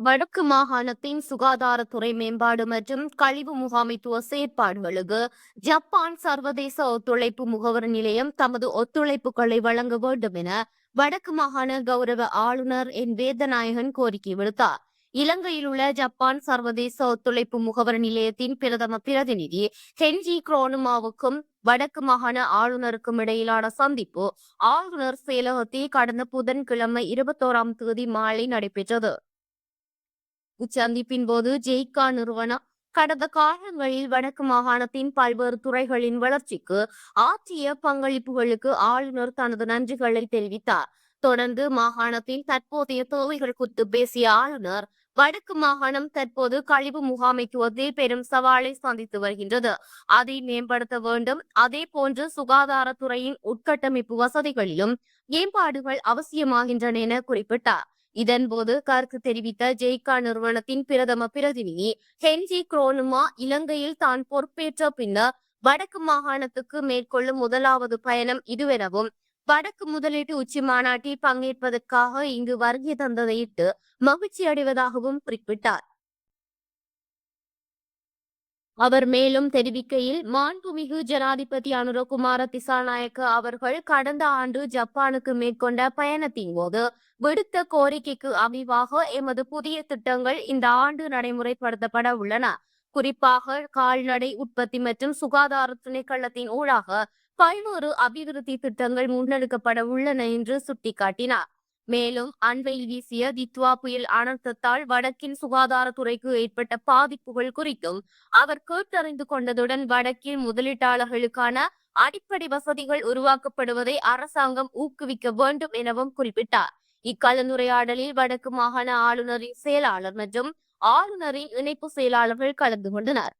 வடக்கு மாகாணத்தின் சுகாதாரத்துறை மேம்பாடு மற்றும் கழிவு முகாமைத்துவ செயற்பாடுகளுக்கு ஜப்பான் சர்வதேச ஒத்துழைப்பு முகவர் நிலையம் தமது ஒத்துழைப்புகளை வழங்க வேண்டும் என வடக்கு மாகாண கௌரவ ஆளுநர் என். வேதநாயகன் கோரிக்கை விடுத்தார். இலங்கையில் உள்ள ஜப்பான் சர்வதேச ஒத்துழைப்பு முகவர் நிலையத்தின் பிரதம பிரதிநிதி ஹென்ஜி குரோனுமாவுக்கும் வடக்கு மாகாண ஆளுநருக்கும் இடையிலான சந்திப்பு ஆளுநர் செயலகத்தில் கடந்த புதன்கிழமை இருபத்தோராம் தேதி மாலை நடைபெற்றது. இச்சந்திப்பின் போது ஜெய்கா நிறுவனம் கடந்த காலங்களில் வடக்கு மாகாணத்தின் பல்வேறு துறைகளின் வளர்ச்சிக்கு ஆற்றிய பங்களிப்புகளுக்கு ஆளுநர் தனது நன்றிகளை தெரிவித்தார். தொடர்ந்து மாகாணத்தின் தற்போதைய தேவைகள் குறித்து பேசிய ஆளுநர் வடக்கு மாகாணம் தற்போது கழிவு முகாமைத்துவத்தில் பெரும் சவாலை சந்தித்து வருகின்றது. அதை மேம்படுத்த வேண்டும். அதே போன்று சுகாதாரத்துறையின் உட்கட்டமைப்பு வசதிகளிலும் மேம்பாடுகள் அவசியமாகின்றன என குறிப்பிட்டார். இதன்போது கருத்து தெரிவித்த ஜெய்கா நிறுவனத்தின் பிரதம பிரதிநிதி ஹென்ரி குரோனுமா இலங்கையில் தான் பொறுப்பேற்ற பின்னர் வடக்கு மாகாணத்துக்கு மேற்கொள்ளும் முதலாவது பயணம் இதுவெனவும் வடக்கு முதலீட்டு உச்சி மாநாட்டில் பங்கேற்பதற்காக இங்கு வருகை தந்ததையிட்டு மகிழ்ச்சி அடைவதாகவும் குறிப்பிட்டார். அவர் மேலும் தெரிவிக்கையில் மாண்புமிகு ஜனாதிபதி அனுரகுமார திசாநாயக்க அவர்கள் கடந்த ஆண்டு ஜப்பானுக்கு மேற்கொண்ட பயணத்தின் போது விடுத்த கோரிக்கைக்கு அமைவாக எமது புதிய திட்டங்கள் இந்த ஆண்டு நடைமுறைப்படுத்தப்பட உள்ளன. குறிப்பாக கால்நடை உற்பத்தி மற்றும் சுகாதார திணைக்களத்தின் ஊடாக பல்வேறு அபிவிருத்தி திட்டங்கள் முன்னெடுக்கப்பட உள்ளன என்று சுட்டிக்காட்டினார். மேலும் அண்மையில் வீசிய தித்வா புயல் அனர்த்தத்தால் வடக்கின் சுகாதாரத்துறைக்கு ஏற்பட்ட பாதிப்புகள் குறித்தும் அவர் கேட்டறிந்து கொண்டதுடன் வடக்கில் முதலீட்டாளர்களுக்கான அடிப்படை வசதிகள் உருவாக்கப்படுவதை அரசாங்கம் ஊக்குவிக்க வேண்டும் எனவும் குறிப்பிட்டார். இக்கலந்துரையாடலில் வடக்கு மாகாண ஆளுநரின் செயலாளர் மற்றும் ஆளுநரின் இணைப்பு செயலாளர்கள் கலந்து கொண்டனர்.